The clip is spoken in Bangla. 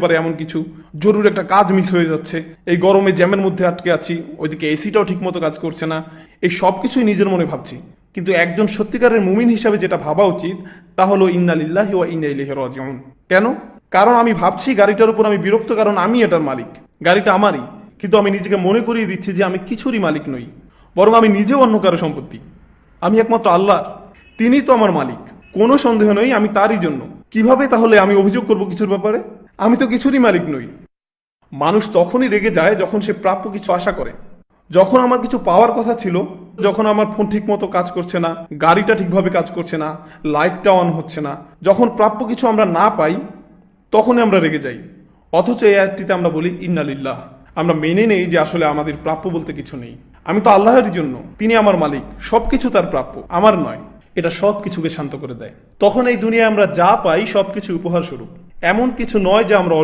পারে এমন কিছু। জরুরি একটা কাজ মিস হয়ে যাচ্ছে। এই গরমে জ্যামের মধ্যে আটকে আছি, ওইদিকে এসিটাও ঠিক মতো কাজ করছে না। এই সব কিছুই নিজের মনে ভাবছি। কিন্তু একজন সত্যিকারের মুমিন হিসাবে যেটা ভাবা উচিত, তা হলো ইন্নালিল্লাহি ওয়া ইন্না ইলাইহি রাজিউন। কেন? কারণ আমি ভাবছি গাড়িটার উপর আমি বিরক্ত, কারণ আমি এটার মালিক। গাড়িটা আমারই। কিন্তু আমি নিজেকে মনে করিয়ে দিচ্ছি যে আমি কিছুরই মালিক নই। বরং আমি নিজেও অন্য কারও সম্পত্তি। আমি একমাত্র আল্লাহ তিনি তো আমার মালিক। কোনো সন্দেহ নেই আমি তারই জন্য। কীভাবে তাহলে আমি অভিযোগ করব কিছুর ব্যাপারে? আমি তো কিছুরই মালিক নই। মানুষ তখনই রেগে যায় যখন সে প্রাপ্য কিছু আশা করে। যখন আমার কিছু পাওয়ার কথা ছিল, যখন আমার ফোন ঠিক মতো কাজ করছে না, গাড়িটা ঠিকভাবে কাজ করছে না, লাইটটা অন হচ্ছে না, যখন প্রাপ্য কিছু আমরা না পাই, তখনই আমরা রেগে যাই। অথচ এই আয়াতটিতে আমরা বলি ইন্নালিল্লাহ আমরা মেনে নেই যে আসলে আমাদের প্রাপ্য বলতে কিছু নেই। আমি তো আল্লাহরই জন্য, তিনি আমার মালিক, সবকিছু তার প্রাপ্য, আমার নয়। এটা সব কিছুকে শান্ত করে দেয়। তখন এই দুনিয়ায় আমরা যা পাই সবকিছু উপহার স্বরূপ এমন কিছু নয় যে আমরা